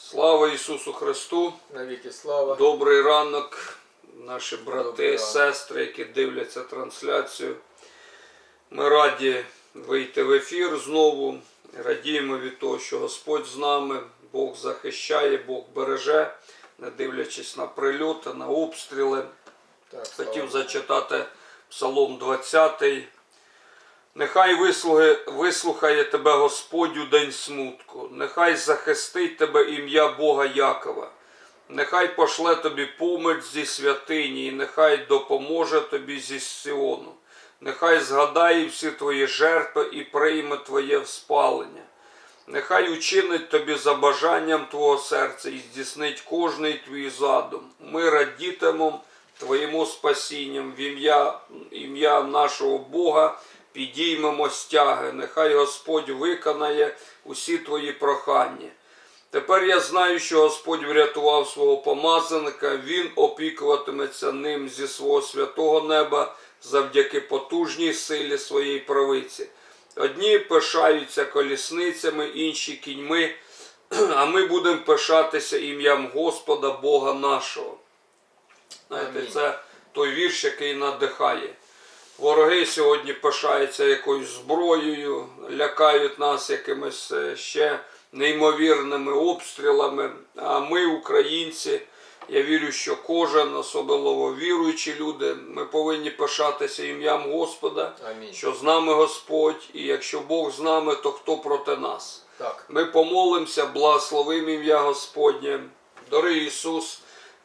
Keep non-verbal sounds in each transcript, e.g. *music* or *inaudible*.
Слава Ісусу Христу! Навіки слава. Добрий ранок, наші брати, ранок. сестри, які дивляться трансляцію. Ми раді вийти в ефір знову. Радіємо від того, що Господь з нами, Бог захищає, Бог береже, не дивлячись на прильоти, на обстріли. Так, Хотів зачитати Псалом 20. Нехай вислуги, вислухає тебе Господь у день смутку, нехай захистить тебе ім'я Бога Якова, нехай пошле тобі поміч зі святині, і нехай допоможе тобі зі Сіону, нехай згадає всі твої жертви і прийме твоє вспалення. Нехай учинить тобі за бажанням твого серця і здійснить кожний твій задум. Ми радітимемо Твоєму спасінням в ім'я, ім'я нашого Бога підіймемо стяги. Нехай Господь виконає усі твої прохання. Тепер я знаю, що Господь врятував свого помазаника, Він опікуватиметься ним зі свого святого неба завдяки потужній силі своєї правиці. Одні пишаються колісницями, інші кіньми, а ми будемо пишатися ім'ям Господа Бога нашого. Знаєте, це той вірш, який надихає. Вороги сьогодні пишаються якоюсь зброєю, лякають нас якимись е, ще неймовірними обстрілами. А ми, українці, я вірю, що кожен, особливо віруючі люди, ми повинні пишатися ім'ям Господа, Амінь. що з нами Господь, і якщо Бог з нами, то хто проти нас? Так. Ми помолимося, благословимо ім'я Господнє. Дорогий Ісус,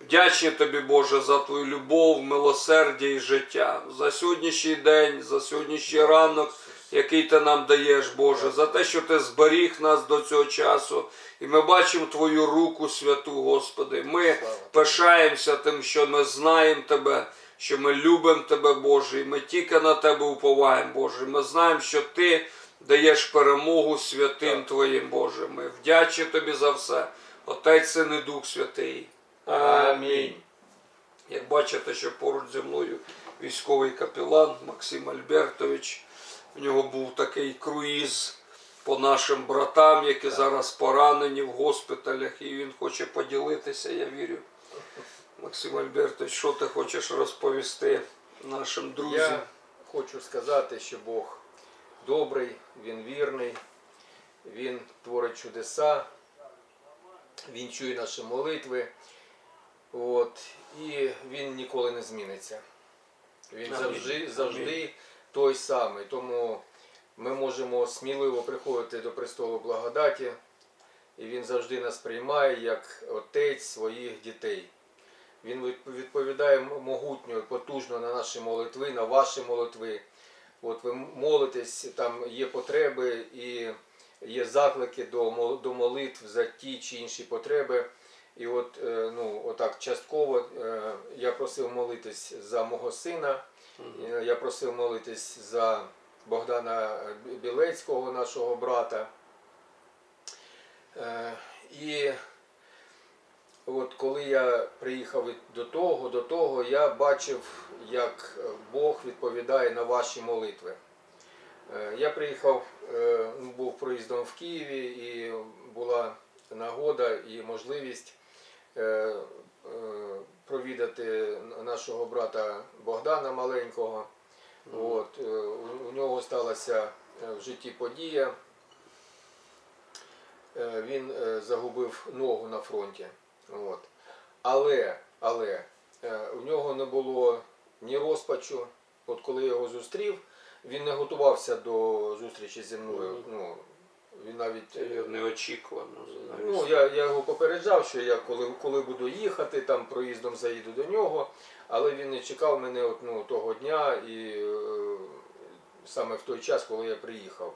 вдячні тобі, Боже, за твою любов, милосердя і життя, за сьогоднішній день, за сьогоднішній ранок, який ти нам даєш, Боже, за те, що ти зберіг нас до цього часу. І ми бачимо Твою руку святу, Господи. Ми пишаємося тим, що ми знаємо Тебе, що ми любимо Тебе, Боже, і ми тільки на Тебе уповаємо, Боже. Ми знаємо, що Ти даєш перемогу святим Твоїм, Боже. Ми вдячні Тобі за все. Отець, Син і Дух Святий. Амінь. Як бачите, що поруч зі мною військовий капелан Максим Альбертович. В нього був такий круїз по нашим братам, які зараз поранені в госпіталях, і він хоче поділитися, я вірю. Максим Альбертович, що ти хочеш розповісти нашим друзям? Я хочу сказати, що Бог добрий, Він вірний, Він творить чудеса, Він чує наші молитви. От, і він ніколи не зміниться. Він завжди, завжди той самий. Тому ми можемо сміливо приходити до престолу благодаті, і він завжди нас приймає як отець своїх дітей. Він відповідає могутньо, потужно на наші молитви, на ваші молитви. От ви молитесь, там є потреби і є заклики до молитв за ті чи інші потреби. І от, е, ну, отак частково е, я просив молитись за мого сина, е, я просив молитись за Богдана Білецького, нашого брата. І от коли я приїхав до того, до того, я бачив, як Бог відповідає на ваші молитви. Я приїхав, ну, був проїздом в Києві і була нагода і можливість провідати нашого брата Богдана маленького. От, е, у- у нього сталася е, в житті подія. Е, Він е, загубив ногу на фронті. От. Але, але е, в нього не було ні розпачу. От коли я його зустрів, він не готувався до зустрічі зі мною. Ну, він навіть Це неочікувано. Ну, я, я його попереджав, що я коли, коли буду їхати, там проїздом заїду до нього, але він не чекав мене от, ну, того дня і е, саме в той час, коли я приїхав.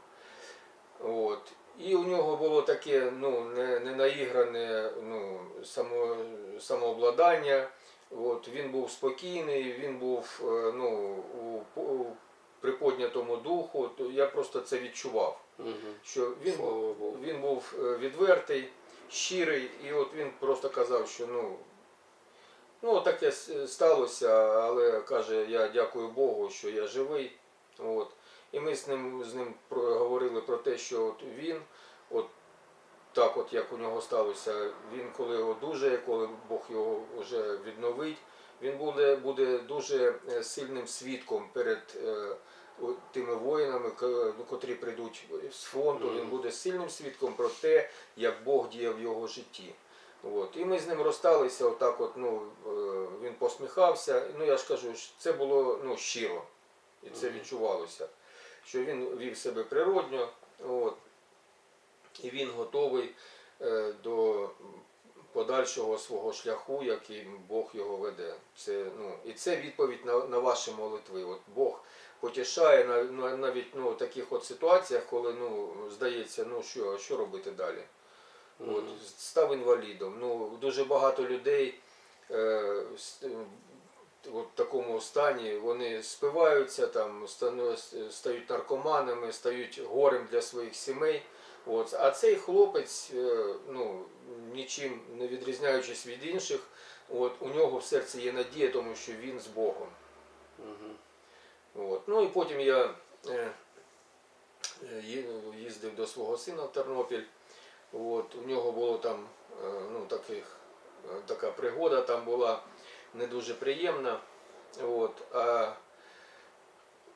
От. І у нього було таке ну, не, не наігране ну, само, самообладання. От. Він був спокійний, він був е, ну, у, у приподнятому духу, то я просто це відчував. Угу. Що він він був е, відвертий, щирий, і от він просто казав, що ну, ну таке сталося, але каже, я дякую Богу, що я живий. От. І ми з ним, з ним говорили про те, що от він от так, от як у нього сталося, він коли одужає, коли Бог його вже відновить, він буде, буде дуже е, сильним свідком перед е, тими воїнами, ну, котрі прийдуть з фронту. Він буде сильним свідком про те, як Бог діяв в його житті. От. І ми з ним розсталися, отак от, ну, е, він посміхався. Ну я ж кажу, що це було ну, щиро. І це відчувалося, що він вів себе природньо, от, і він готовий е, до подальшого свого шляху, яким Бог його веде. Це, ну, і це відповідь на, на ваші молитви. От Бог потішає на, на, навіть ну, в таких от ситуаціях, коли ну, здається, ну що, що робити далі. От, став інвалідом. Ну, дуже багато людей е, е, в такому стані вони спиваються, там, стають наркоманами, стають горем для своїх сімей. От. А цей хлопець, е, ну, нічим не відрізняючись від інших, от, у нього в серці є надія, тому що він з Богом. Мгм. От. Ну і потім я е, е, їздив до свого сина в Тернопіль. От, у нього було там е, ну, таких, така пригода там була не дуже приємна. От, а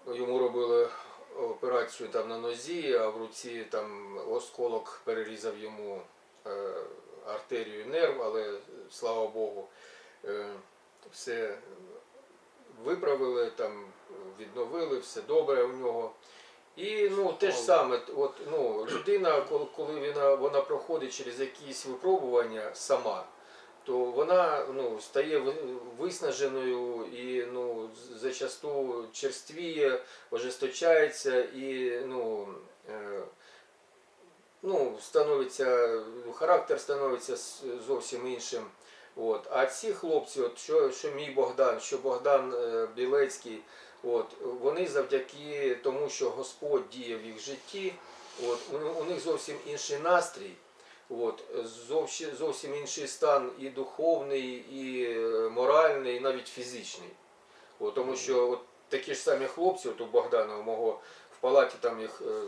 йому робили операцію там на нозі, а в руці там осколок перерізав йому артерію нерв, але слава Богу, все виправили, там відновили, все добре у нього. І ну те ж саме, от ну людина, коли, вона, вона проходить через якісь випробування сама, то вона ну стає виснаженою і ну зачасту черствіє, ожесточається і ну. Е, ну, становиться, характер становиться зовсім іншим. От. А ці хлопці, от, що, що мій Богдан, що Богдан е, Білецький, от, вони завдяки тому, що Господь діє в їх житті, от, у, у них зовсім інший настрій, от, зовсім, зовсім інший стан і духовний, і е, моральний, і навіть фізичний. От, тому що от, такі ж самі хлопці, от у Богдана, у мого в палаті там їх е,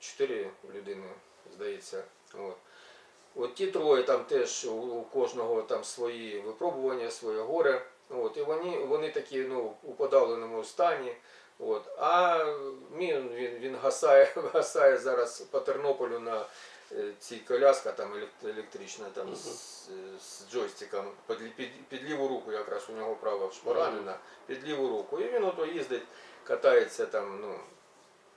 чотири людини, здається. От. От ті троє там теж у, у кожного там свої випробування, своє горе. От, і вони, вони такі ну, у подавленому стані. От. А він, він, він гасає, *laughs* гасає зараз по Тернополю на е, цій коляска там елек- електрична там, з, з джойстиком під, під, під ліву руку, якраз у нього права шпоранена, під ліву руку. І він ото їздить, катається там, ну,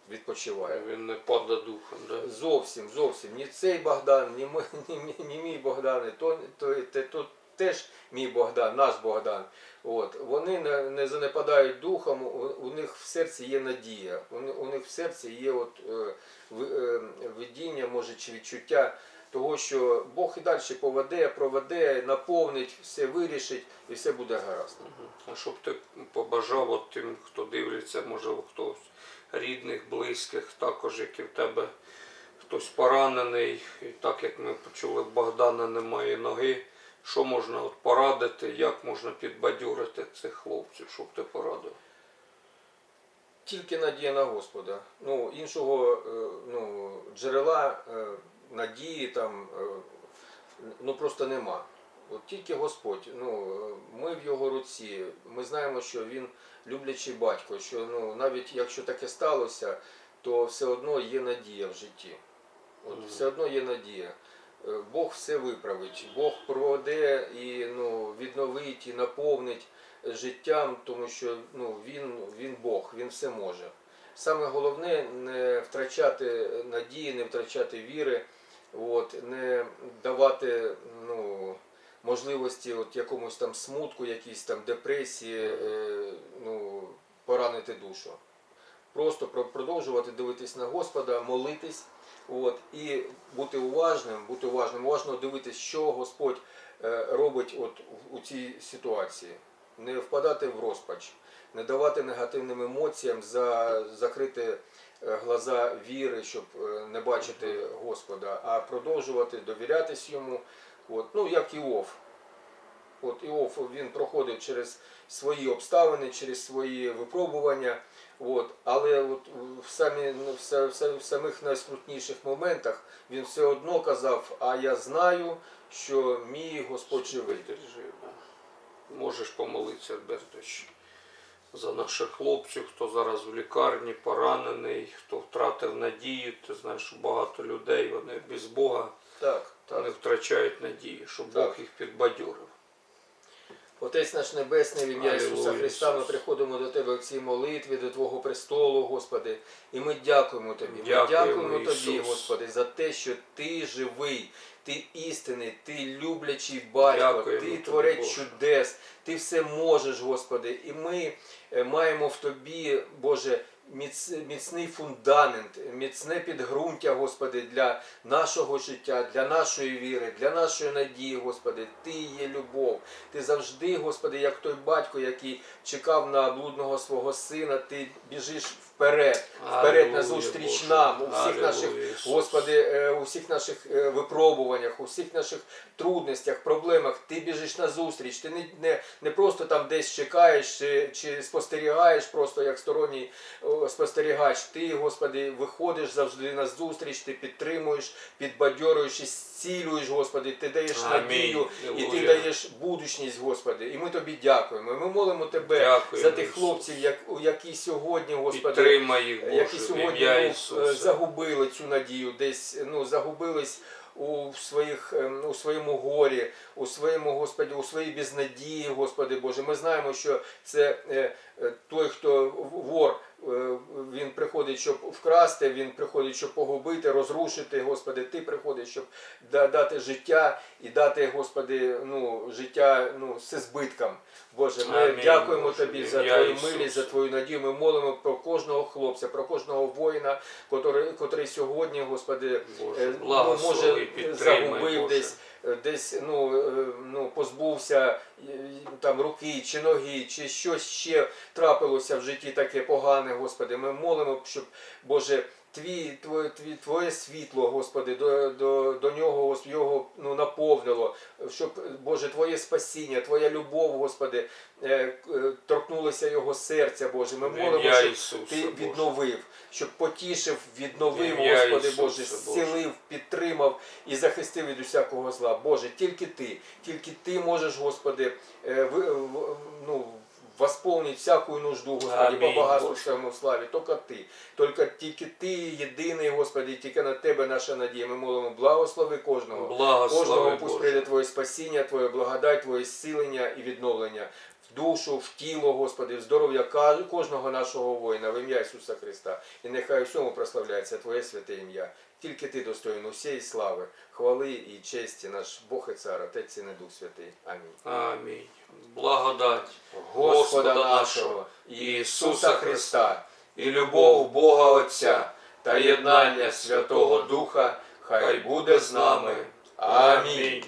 відпочиває. Він не падає духом, да? Зовсім, зовсім. Ні цей Богдан, ні, *laughs* ні, мій- ні мій Богдан, то, то, то, то теж мій Богдан, наш Богдан. От. Вони не, не занепадають духом, у, у них в серці є надія, у, у них в серці є от, е, е, видіння, може, чи відчуття того, що Бог і далі поведе, проведе, наповнить, все вирішить і все буде гаразд. А щоб ти побажав от тим, хто дивиться, може хтось рідних, близьких, також як і в тебе хтось поранений, і так як ми почули, в Богдана немає ноги. Що можна от порадити, як можна підбадьорити цих хлопців, щоб ти порадив? Тільки надія на Господа. Ну, іншого е, ну, джерела е, надії там е, ну, просто нема. От тільки Господь. Ну, ми в його руці. Ми знаємо, що він люблячий батько, що ну, навіть якщо таке сталося, то все одно є надія в житті. От, все одно є надія. Бог все виправить, Бог проведе і ну, відновить, і наповнить життям, тому що ну, він, він Бог, він все може. Саме головне не втрачати надії, не втрачати віри, от, не давати ну, можливості от, якомусь там смутку, якійсь там депресії, е, ну, поранити душу. Просто продовжувати дивитись на Господа, молитись. От, і бути уважним, бути уважним, уважно дивитися, що Господь е, робить от у цій ситуації. Не впадати в розпач, не давати негативним емоціям, за, закрити е, глаза віри, щоб е, не бачити Господа, а продовжувати довірятись йому. От, ну, як Іов. От Іов він проходив через свої обставини, через свої випробування. От, але от в, самі, в, в в самих найскрутніших моментах він все одно казав, а я знаю, що мій Господь живий. Можеш помолитися, Альбертович, за наших хлопців, хто зараз в лікарні, поранений, хто втратив надію. Ти знаєш, що багато людей вони без Бога Так, так. втрачають надію, щоб Так. Бог їх підбадьорив. Отець наш Небесний, в ім'я Ісуса Христа, ми приходимо до Тебе в цій молитві, до Твого престолу, Господи. І ми дякуємо Тобі. Ми Дякуємо, дякуємо Тобі, Ісус. Господи, за те, що Ти живий, Ти істинний, Ти люблячий батько, Дякуємо Ти творець Бог. чудес, Ти все можеш, Господи. І ми е, маємо в Тобі, Боже, міц- міцний фундамент, міцне підґрунтя, Господи, для нашого життя, для нашої віри, для нашої надії, Господи. Ти є любов. Ти завжди, Господи, як той батько, який чекав на блудного свого сина, ти біжиш вперед, вперед на зустріч нам, у всіх наших, Господи, е, у всіх наших е, випробуваннях, у всіх наших трудностях, проблемах. Ти біжиш на зустріч. Ти не, не, не просто там десь чекаєш чи, чи спостерігаєш, просто як сторонній спостерігач. Ти, Господи, виходиш завжди на зустріч, ти підтримуєш, підбадьорюєш і зцілюєш, Господи, ти даєш надію і ти даєш будучність, Господи. І ми тобі дякуємо. Ми молимо Тебе Дякуємо, за тих хлопців, як, які сьогодні, Господи, Які Боже, в сьогодні ім'я ну, Ісуса. е, загубили цю надію, десь ну, загубились у, своїх, ем, у своєму горі, у своєму Господі, у своїй безнадії, Господи Боже. Ми знаємо, що це е, е, той, хто вор. е, Він приходить, щоб вкрасти, він приходить, щоб погубити, розрушити, Господи, Ти приходиш, щоб да- дати життя і дати, Господи, ну, життя ну, з збитком. Боже, ми Амінь, дякуємо Боже, Тобі в за ім'я Твою Ісуса. милість, за Твою надію. Ми молимо про кожного хлопця, про кожного воїна, котрий, котрий сьогодні, Господи, Боже, е, ну, благослови, може загубив Боже. десь, е, десь ну, е, ну, позбувся там руки чи ноги, чи щось ще трапилося в житті таке погане, Господи. Ми молимо, щоб Боже. Твій, твоє, твій, твоє світло, Господи, до, до, до нього його ну, наповнило, щоб, Боже, Твоє спасіння, Твоя любов, Господи, е, е, торкнулося його серця, Боже. Ми В молимо, щоб Ісуса, Ти Боже. відновив, щоб потішив, відновив, ім'я Господи Ісуса, Боже, зцілив, підтримав і захистив від усякого зла. Боже, тільки Ти, тільки Ти можеш, Господи, е, ви- в- ну, восполнить всякую нужду, Господи, Амінь, по багатству своєму славі. Тільки Ти. Тільки тільки Ти єдиний, Господи, тільки на Тебе наша надія. Ми молимо, благослови кожного. Благослови, Кожного пусть прийде Твоє спасіння, Твоя благодать, Твоє зцілення і відновлення душу, в тіло, Господи, в здоров'я кожного нашого воїна, в ім'я Ісуса Христа. І нехай у всьому прославляється Твоє святе ім'я. Тільки Ти достоїн усієї слави, хвали і честі, наш Бог і Цар, Отець і Дух Святий. Амінь. Амінь. Благодать Господа нашого, Ісуса Христа, і любов Бога Отця та єднання Святого Духа, хай буде з нами. Амінь.